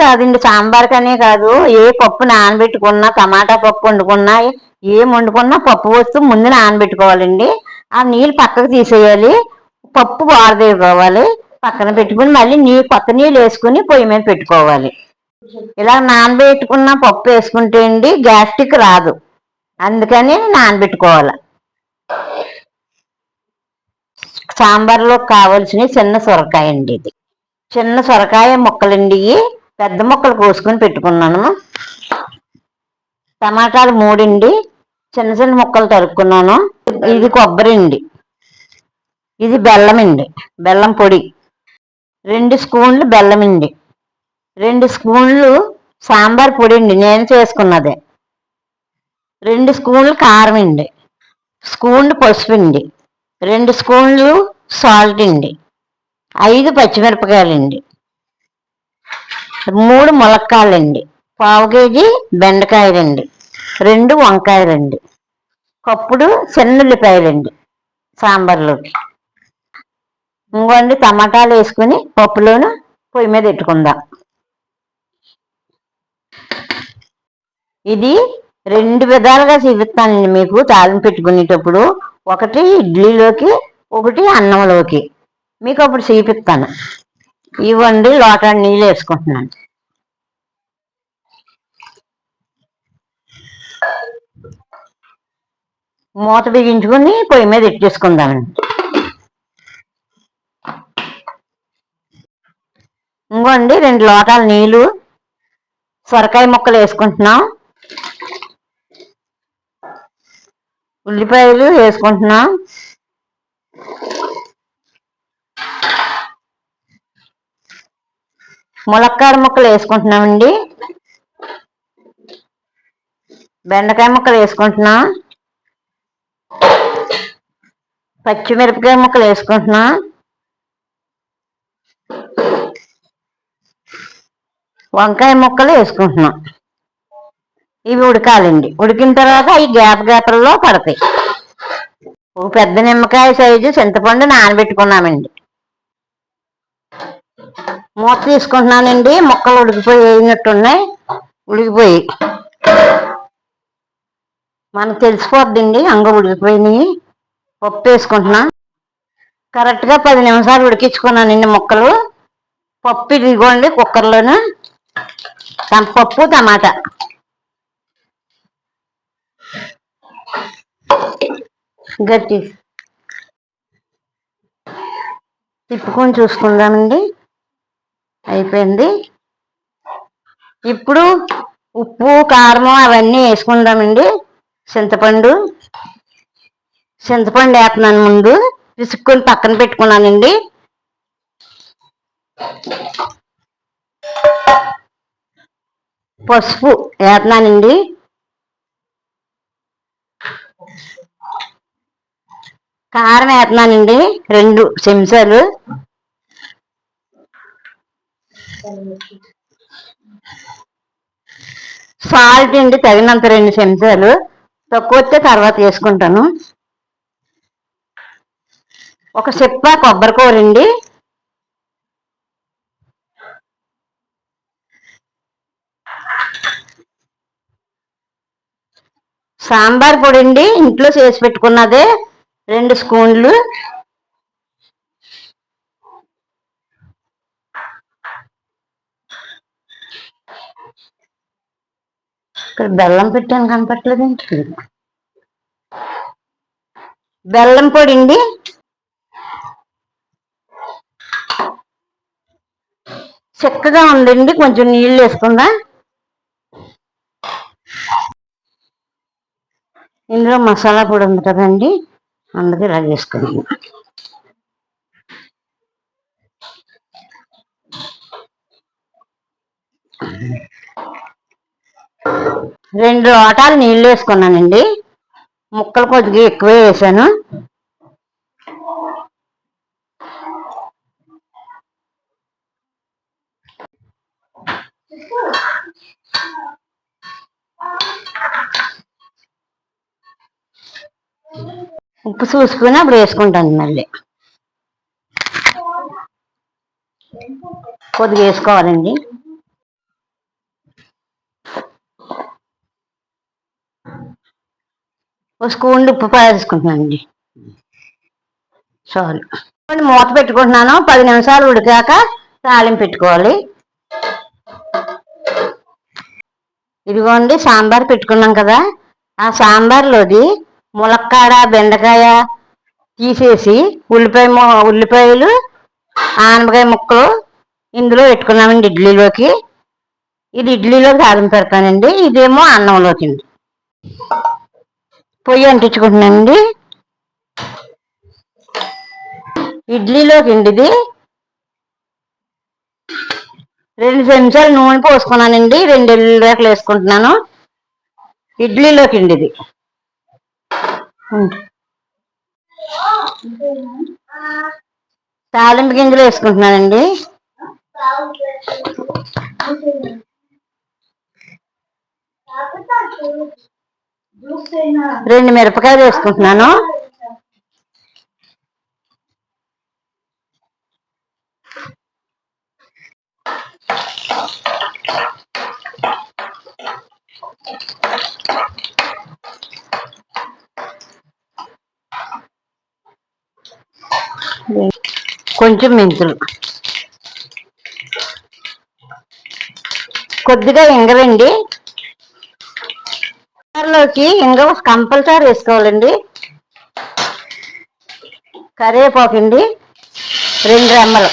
కాదండి సాంబార్ కనే కాదు. ఏ పప్పు నానబెట్టుకున్నా టమాటా పప్పు వండుకున్నా ఏం వండుకున్నా పప్పు వస్తూ ముందు నానబెట్టుకోవాలండి. ఆ నీళ్ళు పక్కకు తీసేయాలి. పప్పు వారదేసుకోవాలి పక్కన పెట్టుకుని మళ్ళీ నీ కొత్త నీళ్ళు వేసుకుని పొయ్యి మీద పెట్టుకోవాలి. ఇలా నానబెట్టుకున్న పప్పు వేసుకుంటే అండి గ్యాస్ట్రిక్ రాదు. అందుకని నానబెట్టుకోవాలి. సాంబార్లో కావాల్సిన చిన్న సొరకాయ అండి ఇది. చిన్న సొరకాయ ముక్కలండి పెద్ద ముక్కలు కోసుకొని పెట్టుకున్నాను. టమాటాలు మూడండి చిన్న చిన్న ముక్కలు తరుక్కున్నాను. ఇది కొబ్బరి అండి ఇది బెల్లం అండి బెల్లం పొడి. రెండు స్పూన్లు బెల్లం అండి రెండు స్పూన్లు సాంబార్ పొడి అండి నేను చేసుకున్నదే. రెండు స్పూన్లు కారం అండి స్పూన్లు పసుపు అండి రెండు స్పూన్లు సాల్ట్ అండి ఐదు పచ్చిమిరపకాయలండి మూడు ములక్కాయలండి. పావు కేజీ బెండకాయలండి. రెండు వంకాయలండి. కప్పుడు చిన్నుల్లిపాయలండి సాంబార్లోకి. ఇంకోండి టమాటాలు వేసుకుని పప్పులోను పొయ్యి మీద పెట్టుకుందాం. ఇది రెండు విధాలుగా చూపిస్తానండి మీకు తాలింపు పెట్టుకునేటప్పుడు. ఒకటి ఇడ్లీలోకి ఒకటి అన్నంలోకి. మీకు అప్పుడు చూపిస్తాను. ఇవ్వండి లోట నీళ్ళు వేసుకుంటున్నాను. మూత బిగించుకుని పొయ్యి మీద ఎట్టేసుకుందామండి ఇంకోండి రెండు లోటాల నీళ్ళు సొరకాయ ముక్కలు వేసుకుంటున్నాం. ఉల్లిపాయలు వేసుకుంటున్నాం. ములక్కాడ ముక్కలు వేసుకుంటున్నామండి. బెండకాయ ముక్కలు వేసుకుంటున్నాం. పచ్చిమిరపకాయ ముక్కలు వేసుకుంటున్నాం. వంకాయ ముక్కలు వేసుకుంటున్నాం. ఇవి ఉడకాలండి. ఉడికిన తర్వాత అవి గ్యాప్ గ్యాప్లలో పడతాయి. ఒక పెద్ద నిమ్మకాయ సైజు చింతపండు నానబెట్టుకున్నామండి. మూత తీసుకుంటున్నానండి. ముక్కలు ఉడికిపోయి వేయినట్టున్నాయి ఉడికిపోయి. మనకు తెలిసిపోద్దండి. అంగ ఉడికిపోయినాయి. పప్పు వేసుకుంటున్నా. కరెక్ట్గా పది నిమిషాలు ఉడికించుకున్నానండి ముక్కలు. పప్పు ఇదిగోండి కుక్కర్లోను. టం- పప్పు టమాటా. గట్టి. తిప్పుకొని చూసుకుందామండి. అయిపోయింది. ఇప్పుడు ఉప్పు కారం అవన్నీ వేసుకుందామండి. చింతపండు. చింతపండు వేస్తున్నాను ముందు. పిసుక్కొని పక్కన పెట్టుకున్నానండి. పసుపు వేస్తున్నానండి. కారం వేస్తున్నానండి. రెండు చెంచాలు. సాల్ట్ అండి తగినంత రెండు చెంచాలు. తక్కువ వస్తే తర్వాత వేసుకుంటాను. ఒక చెప్ప కొబ్బరి కూర అండి. సాంబార్ పొడి అండి. ఇంట్లో చేసి పెట్టుకున్నదే రెండు స్పూన్లు. ఇక్కడ బెల్లం పెట్టాను కనపట్లేదు ఏంటి బెల్లం పొడి అండి చిక్కగా ఉందండి. కొంచెం నీళ్ళు వేసుకుందా? ఇందులో మసాలా పొడి ఉంది కదండి. అందుకే ఇలా చేసుకున్నాను రెండు లోటాలు నీళ్ళు వేసుకున్నానండి. ముక్కలు కొద్దిగా ఎక్కువే వేసాను. ఉప్పు చూసుకుని అప్పుడు వేసుకుంటాను మళ్ళీ. కొద్దిగా వేసుకోవాలండి. ఒక స్పూన్ ఉప్పు పారేసుకుంటున్నానండి. చాలు. మూత పెట్టుకుంటున్నాను. పది నిమిషాలు ఉడికాక తాలింపు పెట్టుకోవాలి. ఇదిగోండి సాంబార్ పెట్టుకున్నాం కదా. ఆ సాంబార్లోది ములక్కాడ బెండకాయ తీసేసి ఉల్లిపాయ ఉల్లిపాయలు ఆనపకాయ ముక్కలు ఇందులో పెట్టుకున్నామండి ఇడ్లీలోకి. ఇది ఇడ్లీలోకి తాలింపు పెడతానండి. ఇదేమో అన్నంలోకి పొయ్యి అంటించుకుంటున్నానండి. ఇడ్లీలోకి ఇండిది ఇది రెండు చెంచాలు నూనె పోసుకున్నానండి. రెండు ఎల్లురేకలు వేసుకుంటున్నాను. ఇడ్లీలోకి ఇండిది తాలింపు గింజలు వేసుకుంటున్నానండి. రెండు మిరపకాయలు వేసుకుంటున్నాను. కొంచెం మెంతులు. కొద్దిగా ఎంగరండి. కర్రీలోకి ఇంకా కంపల్సరీ వేసుకోవాలండి. కరివేపాకు అండి రెండు రెమ్మలు.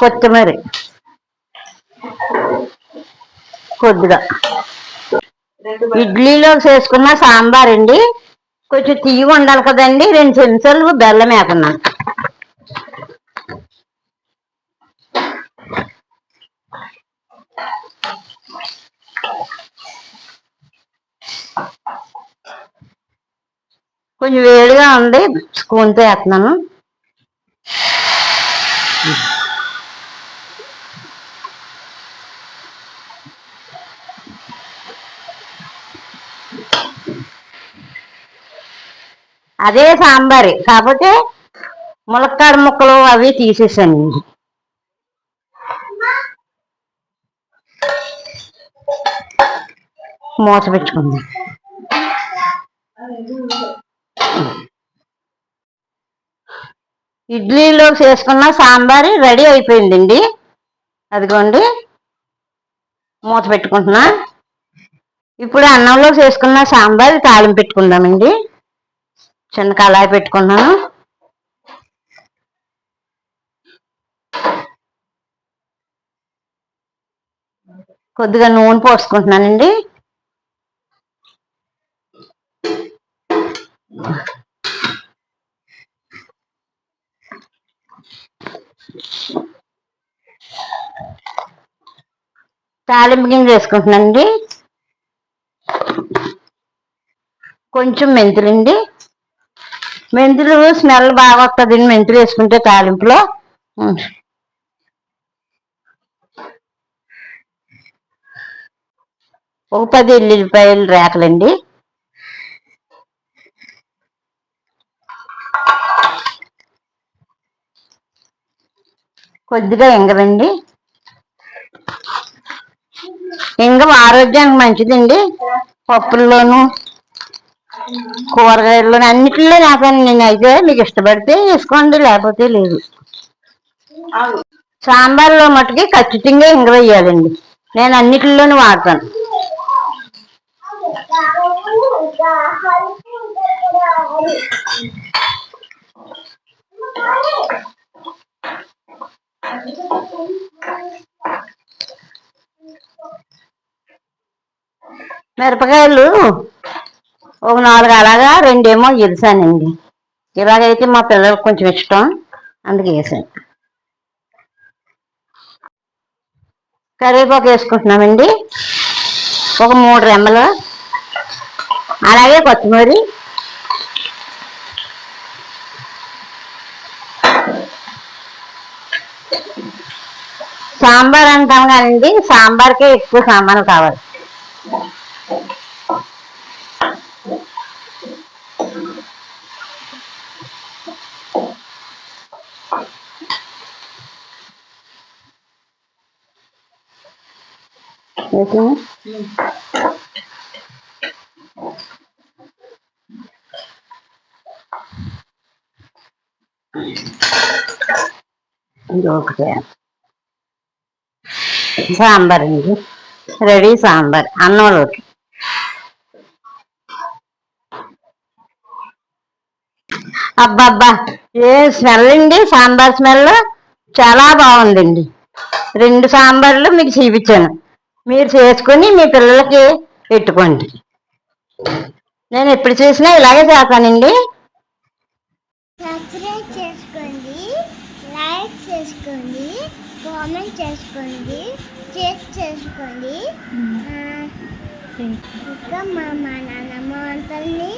కొత్తిమీర. కొద్దిగా. ఇడ్లీలో చేసుకున్న సాంబార్ అండి కొంచెం తీయ ఉండాలి కదండి. రెండు చెంచాలు బెల్లం వేకున్నాను కొంచెం వేడిగా ఉంది స్పూన్తో వేస్తున్నాను. అదే సాంబారి కాకపోతే ములక్కాడ ముక్కలు అవి తీసేసాను. మూత పెట్టుకుందాం. ఇడ్లీలో చేసుకున్న సాంబార్ రెడీ అయిపోయిందండి. అదిగోండి. మూత పెట్టుకుంటున్నా. ఇప్పుడు అన్నంలో చేసుకున్న సాంబార్ తాళింపు పెట్టుకుందామండి. చిన్న కళాయి పెట్టుకున్నాను. కొద్దిగా నూనె పోసుకుంటున్నానండి. తాలింపు గింజ వేసుకుంటున్నానండి. కొంచెం మెంతులండి. మెంతులు స్మెల్ బాగా వస్తుందండి మెంతులు వేసుకుంటే తాలింపులో. ఒక పది ఎల్లుల్లిపాయలు రేకలండి. కొద్దిగా ఎంగరండి ఇంగ ఆరోగ్యానికి మంచిదండి. పప్పుల్లోను కూరగాయల్లోను అన్నిటిలో వేస్తాను నేను. అయితే మీకు ఇష్టపడితే వేసుకోండి లేకపోతే లేదు. సాంబార్లో మటుకి ఖచ్చితంగా ఇంగ వేయాలండి. నేను అన్నిటిలోనూ వాడతాను. మిరపకాయలు ఒక నాలుగు అలాగా రెండేమో ఇరిసానండి ఇలాగైతే మా పిల్లలకు కొంచెం ఇష్టం అందుకే వేసాను. కరివేపాకు వేసుకుంటున్నామండి. ఒక మూడు రెమ్మలు. అలాగే కొత్తిమీర. సాంబార్ అంటాం కానండి సాంబార్కే ఎక్కువ సామాన్లు కావాలి. వేసి ఇది సాంబార్ అండి. రెడీ సాంబార్. అన్నంలోకి. అబ్బాబ్బా ఏ స్మెల్ అండి? సాంబార్ స్మెల్? చాలా బాగుందండి. రెండు సాంబార్లు మీకు చూపించాను. మీరు చేసుకుని మీ పిల్లలకి పెట్టుకోండి. నేను ఎప్పుడు చేసినా ఇలాగే చేస్తానండి. సబ్స్క్రైబ్ చేసుకోండి లైక్ చేసుకోండి కామెంట్ చేసుకోండి షేర్ చేసుకోండి. ఇంకా మా నాన్నమ్మ వంటల్ని